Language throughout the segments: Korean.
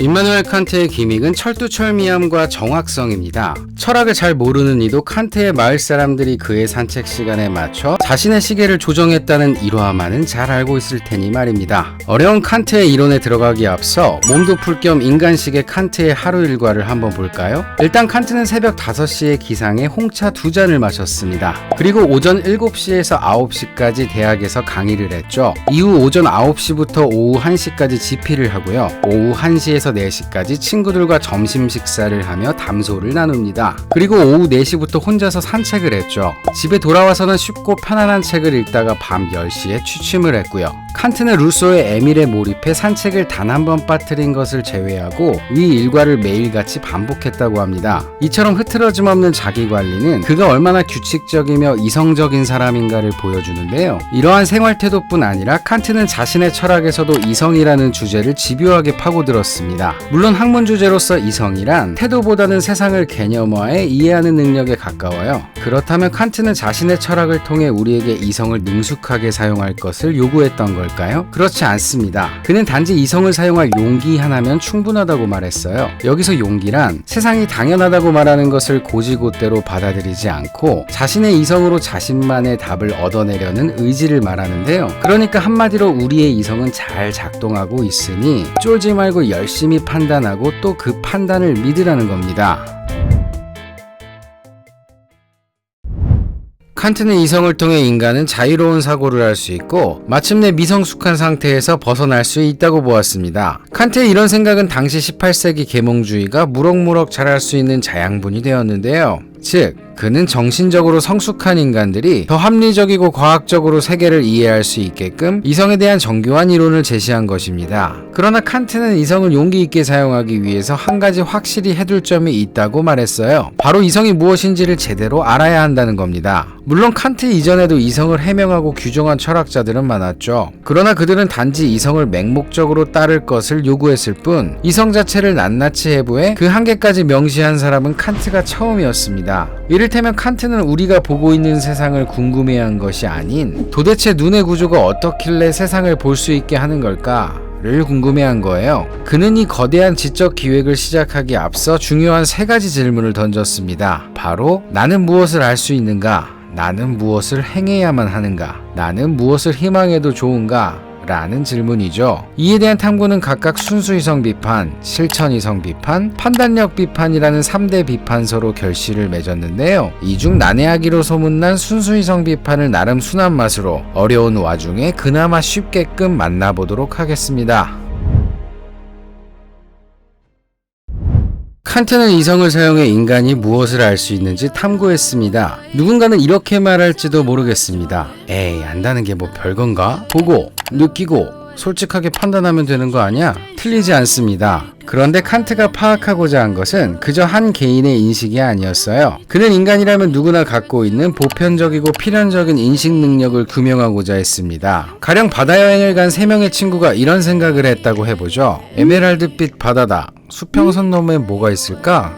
임마누엘 칸트의 기믹은 철두철미함과 정확성입니다. 철학을 잘 모르는 이도 칸트의 마을 사람들이 그의 산책 시간에 맞춰 자신의 시계를 조정했다는 일화만은 잘 알고 있을 테니 말입니다. 어려운 칸트의 이론에 들어가기 앞서 몸도 풀 겸 인간식의 칸트의 하루 일과를 한번 볼까요? 일단 칸트는 새벽 5시에 기상에 홍차 두 잔을 마셨습니다. 그리고 오전 7시에서 9시까지 대학에서 강의를 했죠. 이후 오전 9시부터 오후 1시까지 집필을 하고요. 오후 1시에서 4시까지 친구들과 점심 식사를 하며 담소를 나눕니다. 그리고 오후 4시부터 혼자서 산책을 했죠. 집에 돌아와서는 쉽고 편안한 책을 읽다가 밤 10시에 취침을 했고요. 칸트는 루소의 에밀에 몰입해 산책을 단 한 번 빠뜨린 것을 제외하고 위 일과를 매일같이 반복했다고 합니다. 이처럼 흐트러짐 없는 자기 관리는 그가 얼마나 규칙적이며 이성적인 사람인가를 보여주는데요. 이러한 생활 태도뿐 아니라 칸트는 자신의 철학에서도 이성이라는 주제를 집요하게 파고들었습니다. 물론 학문 주제로서 이성이란 태도보다는 세상을 개념화해 이해하는 능력에 가까워요. 그렇다면 칸트는 자신의 철학을 통해 우리에게 이성을 능숙하게 사용할 것을 요구했던 걸까요? 그렇지 않습니다. 그는 단지 이성을 사용할 용기 하나면 충분하다고 말했어요. 여기서 용기란 세상이 당연하다고 말하는 것을 고지고대로 받아들이지 않고 자신의 이성으로 자신만의 답을 얻어내려는 의지를 말하는데요. 그러니까 한마디로 우리의 이성은 잘 작동하고 있으니 쫄지 말고 열심히 판단하고 또 그 판단을 믿으라는 겁니다. 칸트는 이성을 통해 인간은 자유로운 사고를 할 수 있고 마침내 미성숙한 상태에서 벗어날 수 있다고 보았습니다. 칸트의 이런 생각은 당시 18세기 계몽주의가 무럭무럭 자랄 수 있는 자양분이 되었는데요. 즉, 그는 정신적으로 성숙한 인간들이 더 합리적이고 과학적으로 세계를 이해할 수 있게끔 이성에 대한 정교한 이론을 제시한 것입니다. 그러나 칸트는 이성을 용기 있게 사용하기 위해서 한 가지 확실히 해둘 점이 있다고 말했어요. 바로 이성이 무엇인지를 제대로 알아야 한다는 겁니다. 물론 칸트 이전에도 이성을 해명하고 규정한 철학자들은 많았죠. 그러나 그들은 단지 이성을 맹목적으로 따를 것을 요구했을 뿐 이성 자체를 낱낱이 해부해 그 한계까지 명시한 사람은 칸트가 처음이었습니다. 이를테면 칸트는 우리가 보고 있는 세상을 궁금해한 것이 아닌 도대체 눈의 구조가 어떻길래 세상을 볼 수 있게 하는 걸까? 를 궁금해한 거예요. 그는 이 거대한 지적 기획을 시작하기 앞서 중요한 세 가지 질문을 던졌습니다. 바로 나는 무엇을 알 수 있는가? 나는 무엇을 행해야만 하는가? 나는 무엇을 희망해도 좋은가? 라는 질문이죠. 이에 대한 탐구는 각각 순수이성 비판, 실천이성 비판, 판단력 비판이라는 3대 비판서로 결실을 맺었는데요. 이중 난해하기로 소문난 순수이성 비판을 나름 순한 맛으로 어려운 와중에 그나마 쉽게끔 만나보도록 하겠습니다. 칸트는 이성을 사용해 인간이 무엇을 알 수 있는지 탐구했습니다. 누군가는 이렇게 말할지도 모르겠습니다. 에이, 안다는 게 뭐 별건가? 보고, 느끼고, 솔직하게 판단하면 되는 거 아니야? 틀리지 않습니다. 그런데 칸트가 파악하고자 한 것은 그저 한 개인의 인식이 아니었어요. 그는 인간이라면 누구나 갖고 있는 보편적이고 필연적인 인식 능력을 규명하고자 했습니다. 가령 바다 여행을 간세 명의 친구가 이런 생각을 했다고 해보죠. 에메랄드빛 바다다. 수평선 너머에 뭐가 있을까?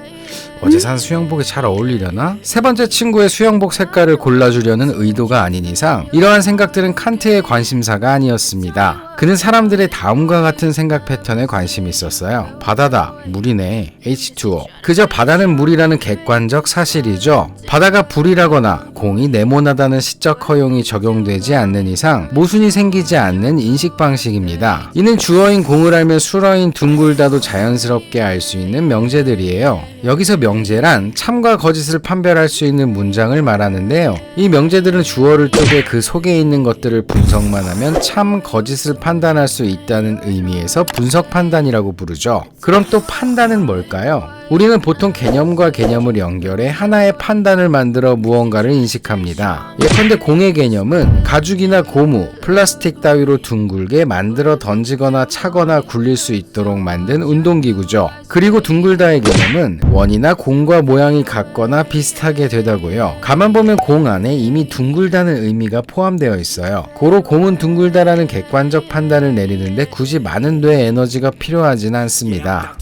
어제 산 수영복이 잘 어울리려나? 세 번째 친구의 수영복 색깔을 골라주려는 의도가 아닌 이상 이러한 생각들은 칸트의 관심사가 아니었습니다. 그는 사람들의 다음과 같은 생각 패턴에 관심이 있었어요. 바다다, 물이네, H2O. 그저 바다는 물이라는 객관적 사실이죠. 바다가 불이라거나 공이 네모나다는 시적 허용이 적용되지 않는 이상 모순이 생기지 않는 인식 방식입니다. 이는 주어인 공을 알면 수어인 둥글다도 자연스럽게 알 수 있는 명제들이에요. 여기서 명제란 참과 거짓을 판별할 수 있는 문장을 말하는데요. 이 명제들은 주어를 쪼개 그 속에 있는 것들을 분석만 하면 참 거짓을 판단할 수 있다는 의미에서 분석 판단이라고 부르죠. 그럼 또 판단은 뭘까요? 우리는 보통 개념과 개념을 연결해 하나의 판단을 만들어 무언가를 인식합니다. 예컨대 공의 개념은 가죽이나 고무, 플라스틱 따위로 둥글게 만들어 던지거나 차거나 굴릴 수 있도록 만든 운동기구죠. 그리고 둥글다의 개념은 원이나 공과 모양이 같거나 비슷하게 되다고요. 가만 보면 공 안에 이미 둥글다는 의미가 포함되어 있어요. 고로 공은 둥글다라는 객관적 판단을 내리는데 굳이 많은 뇌 에너지가 필요하진 않습니다.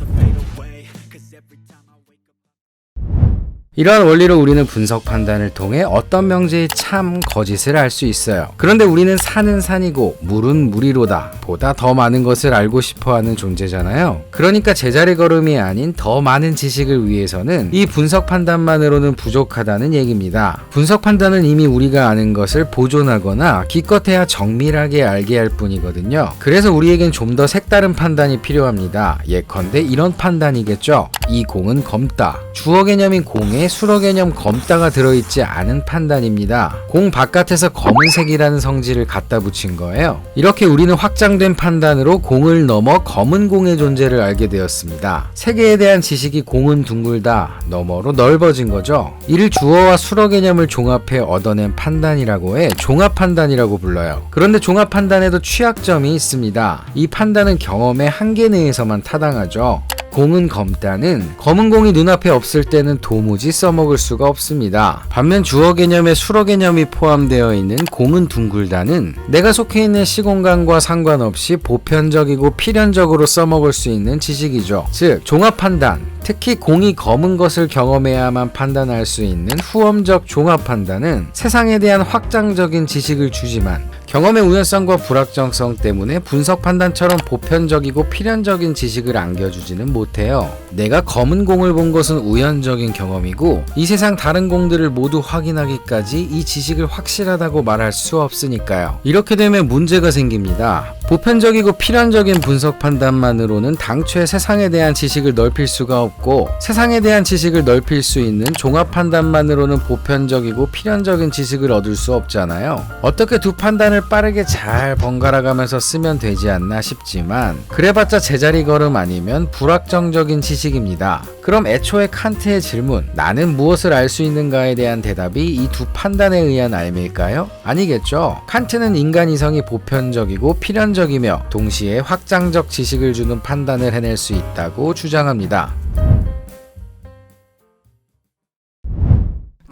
이러한 원리로 우리는 분석 판단을 통해 어떤 명제의 참 거짓을 알 수 있어요. 그런데 우리는 산은 산이고 물은 물이로다 보다 더 많은 것을 알고 싶어 하는 존재잖아요. 그러니까 제자리 걸음이 아닌 더 많은 지식을 위해서는 이 분석 판단만으로는 부족하다는 얘기입니다. 분석 판단은 이미 우리가 아는 것을 보존하거나 기껏해야 정밀하게 알게 할 뿐이거든요. 그래서 우리에겐 좀 더 색다른 판단이 필요합니다. 예컨대 이런 판단이겠죠. 이 공은 검다. 주어 개념인 공에 수로 개념 검다가 들어있지 않은 판단입니다. 공 바깥에서 검은색이라는 성질을 갖다 붙인 거예요. 이렇게 우리는 확장된 판단으로 공을 넘어 검은 공의 존재를 알게 되었습니다. 세계에 대한 지식이 공은 둥글다 너머로 넓어진 거죠. 이를 주어와 수로 개념을 종합해 얻어낸 판단이라고 해 종합 판단이라고 불러요. 그런데 종합 판단에도 취약점이 있습니다. 이 판단은 경험의 한계 내에서만 타당하죠. 공은 검다는 검은 공이 눈앞에 없을 때는 도무지 써먹을 수가 없습니다. 반면 주어 개념에 수로 개념이 포함되어 있는 공은 둥글다는 내가 속해 있는 시공간과 상관없이 보편적이고 필연적으로 써먹을 수 있는 지식이죠. 즉, 종합 판단, 특히 공이 검은 것을 경험해야만 판단할 수 있는 후엄적 종합 판단은 세상에 대한 확장적인 지식을 주지만 경험의 우연성과 불확정성 때문에 분석 판단처럼 보편적이고 필연적인 지식을 안겨주지는 못해요. 내가 검은 공을 본 것은 우연적인 경험이고 이 세상 다른 공들을 모두 확인하기까지 이 지식을 확실하다고 말할 수 없으니까요. 이렇게 되면 문제가 생깁니다. 보편적이고 필연적인 분석 판단만으로는 당초에 세상에 대한 지식을 넓힐 수가 없고 세상에 대한 지식을 넓힐 수 있는 종합 판단만으로는 보편적이고 필연적인 지식을 얻을 수 없잖아요. 어떻게 두 판단을 빠르게 잘 번갈아 가면서 쓰면 되지 않나 싶지만 그래봤자 제자리 걸음 아니면 불확정적인 지식입니다. 그럼 애초에 칸트의 질문 나는 무엇을 알 수 있는가에 대한 대답이 이 두 판단에 의한 알미일까요? 아니겠죠. 칸트는 인간 이성이 보편적이고 필연적 이며 동시에 확장적 지식을 주는 판단을 해낼 수 있다고 주장합니다.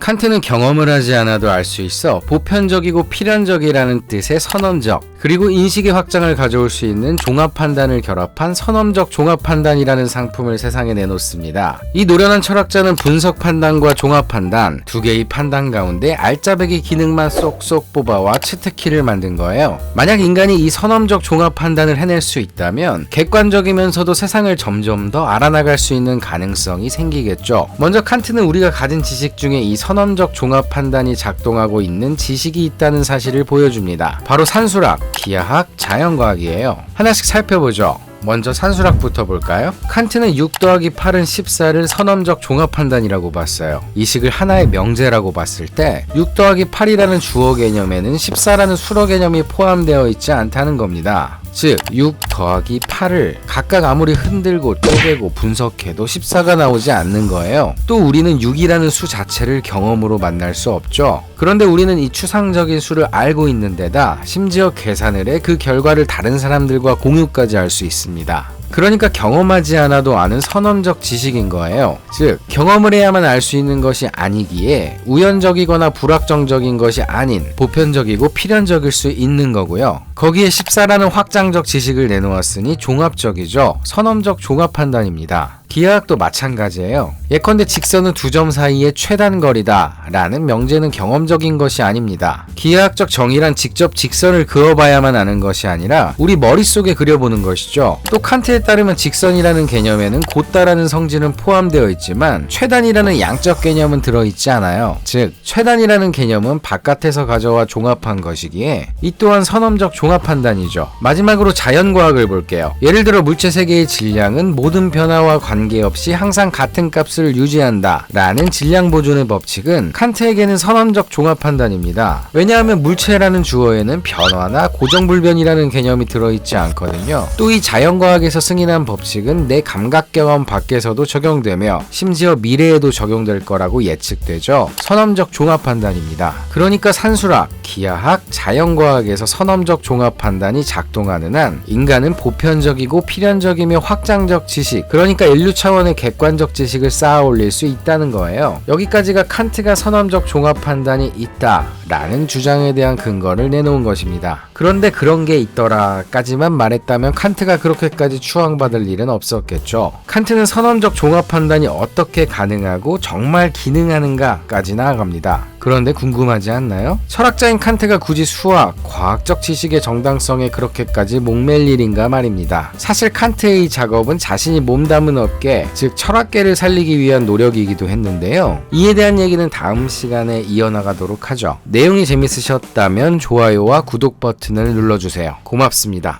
칸트는 경험을 하지 않아도 알 수 있어 보편적이고 필연적이라는 뜻의 선언적 그리고 인식의 확장을 가져올 수 있는 종합 판단을 결합한 선언적 종합 판단이라는 상품을 세상에 내놓습니다. 이 노련한 철학자는 분석 판단과 종합 판단 두 개의 판단 가운데 알짜배기 기능만 쏙쏙 뽑아와 치트키를 만든 거예요. 만약 인간이 이 선언적 종합 판단을 해낼 수 있다면 객관적이면서도 세상을 점점 더 알아나갈 수 있는 가능성이 생기겠죠. 먼저 칸트는 우리가 가진 지식 중에 이 선언 적 종합 판단이 작동하고 있는 지식이 있다는 사실을 보여줍니다. 바로 산수학, 기하학, 자연과학이에요. 하나씩 살펴보죠. 먼저 산수학부터 볼까요? 칸트는 6 더하기 8은 14를 선언적 종합 판단이라고 봤어요. 이 식을 하나의 명제라고 봤을 때 6 더하기 8이라는 주어 개념에는 14라는 수로 개념이 포함되어 있지 않다는 겁니다. 즉, 6 더하기 8을 각각 아무리 흔들고 쪼개고 분석해도 14가 나오지 않는 거예요. 또 우리는 6이라는 수 자체를 경험으로 만날 수 없죠. 그런데 우리는 이 추상적인 수를 알고 있는 데다 심지어 계산을 해 그 결과를 다른 사람들과 공유까지 할 수 있습니다. 그러니까 경험하지 않아도 아는 선언적 지식인 거예요. 즉, 경험을 해야만 알 수 있는 것이 아니기에 우연적이거나 불확정적인 것이 아닌 보편적이고 필연적일 수 있는 거고요. 거기에 14라는 확장적 지식을 내놓았으니 종합적이죠. 선언적 종합 판단입니다. 기하학도 마찬가지예요. 예컨대 직선은 두 점 사이의 최단 거리다 라는 명제는 경험적인 것이 아닙니다. 기하학적 정의란 직접 직선을 그어봐야만 아는 것이 아니라 우리 머릿속에 그려보는 것이죠. 또 칸트에 따르면 직선이라는 개념에는 곧다라는 성질은 포함되어 있지만 최단이라는 양적 개념은 들어있지 않아요. 즉 최단이라는 개념은 바깥에서 가져와 종합한 것이기에 이 또한 선험적 종합 판단이죠. 마지막으로 자연과학을 볼게요. 예를 들어 물체 세계의 질량은 모든 변화와 관 계없이 항상 같은 값을 유지한다 라는 질량 보존의 법칙은 칸트에게는 선언적 종합 판단입니다. 왜냐하면 물체라는 주어에는 변화나 고정불변이라는 개념이 들어있지 않거든요. 또 이 자연과학에서 승인한 법칙은 내 감각 경험 밖에서도 적용되며 심지어 미래에도 적용될 거라고 예측되죠. 선언적 종합 판단입니다. 그러니까 산수학, 기하학, 자연과학에서 선언적 종합 판단이 작동하는 한 인간은 보편적이고 필연적이며 확장적 지식, 그러니까 인류 차원의 객관적 지식을 쌓아 올릴 수 있다는 거예요. 여기까지가 칸트가 선언적 종합 판단이 있다 라는 주장에 대한 근거를 내놓은 것입니다. 그런데 그런 게 있더라까지만 말했다면 칸트가 그렇게까지 추앙받을 일은 없었겠죠. 칸트는 선언적 종합 판단이 어떻게 가능하고 정말 기능하는가까지 나아갑니다. 그런데 궁금하지 않나요? 철학자인 칸트가 굳이 수학, 과학적 지식의 정당성에 그렇게까지 목맬 일인가 말입니다. 사실 칸트의 작업은 자신이 몸담은 업계, 즉 철학계를 살리기 위한 노력이기도 했는데요. 이에 대한 얘기는 다음 시간에 이어나가도록 하죠. 내용이 재밌으셨다면 좋아요와 구독 버튼을 눌러주세요. 고맙습니다.